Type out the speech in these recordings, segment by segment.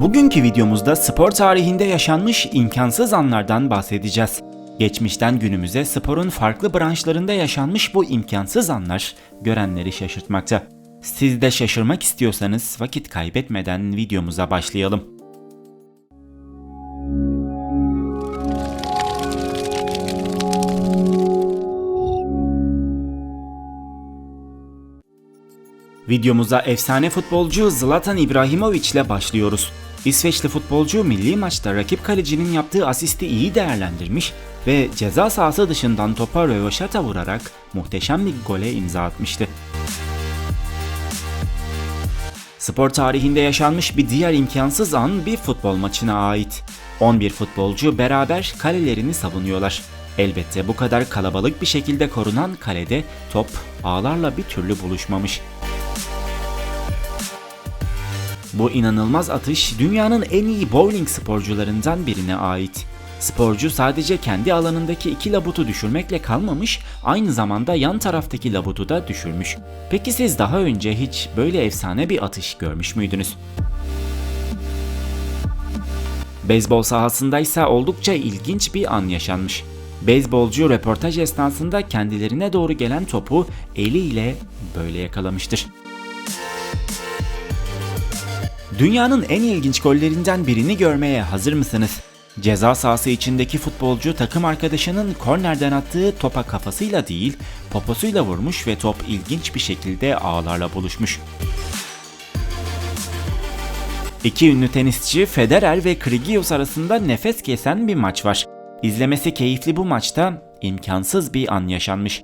Bugünkü videomuzda spor tarihinde yaşanmış imkansız anlardan bahsedeceğiz. Geçmişten günümüze sporun farklı branşlarında yaşanmış bu imkansız anlar görenleri şaşırtmakta. Siz de şaşırmak istiyorsanız vakit kaybetmeden videomuza başlayalım. Videomuza efsane futbolcu Zlatan İbrahimovic ile başlıyoruz. İsveçli futbolcu milli maçta rakip kalecinin yaptığı asisti iyi değerlendirmiş ve ceza sahası dışından topa röveşata vurarak muhteşem bir gole imza atmıştı. Spor tarihinde yaşanmış bir diğer imkansız an bir futbol maçına ait. 11 futbolcu beraber kalelerini savunuyorlar. Elbette bu kadar kalabalık bir şekilde korunan kalede top ağlarla bir türlü buluşmamış. Bu inanılmaz atış dünyanın en iyi bowling sporcularından birine ait. Sporcu sadece kendi alanındaki iki labutu düşürmekle kalmamış, aynı zamanda yan taraftaki labutu da düşürmüş. Peki siz daha önce hiç böyle efsane bir atış görmüş müydünüz? Beyzbol sahasında ise oldukça ilginç bir an yaşanmış. Beyzbolcu röportaj esnasında kendilerine doğru gelen topu eliyle böyle yakalamıştır. Dünyanın en ilginç gollerinden birini görmeye hazır mısınız? Ceza sahası içindeki futbolcu takım arkadaşının kornerden attığı topa kafasıyla değil, poposuyla vurmuş ve top ilginç bir şekilde ağlarla buluşmuş. İki ünlü tenisçi Federer ve Kyrgios arasında nefes kesen bir maç var. İzlemesi keyifli bu maçta imkansız bir an yaşanmış.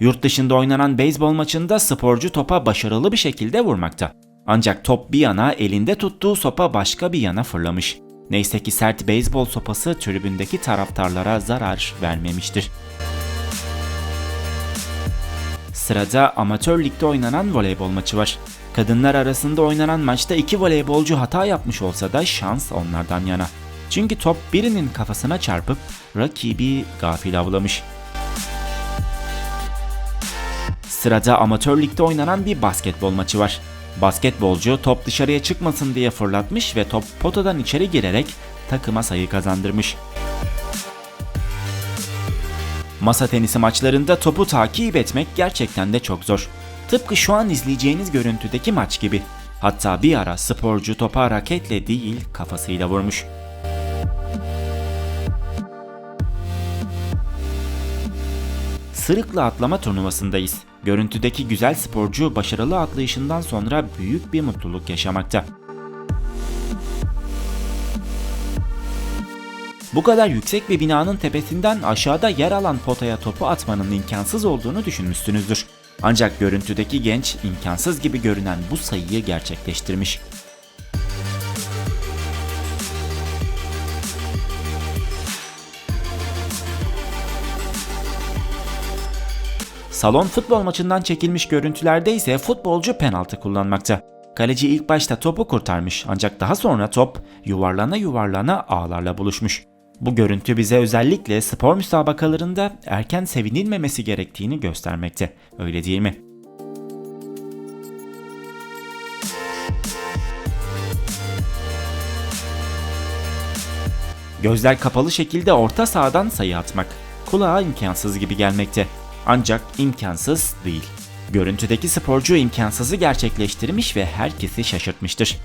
Yurt dışında oynanan beyzbol maçında sporcu topa başarılı bir şekilde vurmakta. Ancak top bir yana elinde tuttuğu sopa başka bir yana fırlamış. Neyse ki sert beyzbol sopası tribündeki taraftarlara zarar vermemiştir. Sırada amatör ligde oynanan voleybol maçı var. Kadınlar arasında oynanan maçta iki voleybolcu hata yapmış olsa da şans onlardan yana. Çünkü top birinin kafasına çarpıp rakibi gafil avlamış. Sırada amatör ligde oynanan bir basketbol maçı var. Basketbolcu top dışarıya çıkmasın diye fırlatmış ve top potadan içeri girerek takıma sayı kazandırmış. Masa tenisi maçlarında topu takip etmek gerçekten de çok zor. Tıpkı şu an izleyeceğiniz görüntüdeki maç gibi. Hatta bir ara sporcu topa raketle değil kafasıyla vurmuş. Sırıkla atlama turnuvasındayız. Görüntüdeki güzel sporcu başarılı atlayışından sonra büyük bir mutluluk yaşamakta. Bu kadar yüksek bir binanın tepesinden aşağıda yer alan potaya topu atmanın imkansız olduğunu düşünmüşsünüzdür. Ancak görüntüdeki genç imkansız gibi görünen bu sayıyı gerçekleştirmiş. Salon futbol maçından çekilmiş görüntülerde ise futbolcu penaltı kullanmakta. Kaleci ilk başta topu kurtarmış ancak daha sonra top yuvarlana yuvarlana ağlarla buluşmuş. Bu görüntü bize özellikle spor müsabakalarında erken sevinilmemesi gerektiğini göstermekte. Öyle değil mi? Gözler kapalı şekilde orta sahadan sayı atmak. Kulağa imkansız gibi gelmekte. Ancak imkansız değil. Görüntüdeki sporcu imkansızı gerçekleştirmiş ve herkesi şaşırtmıştır.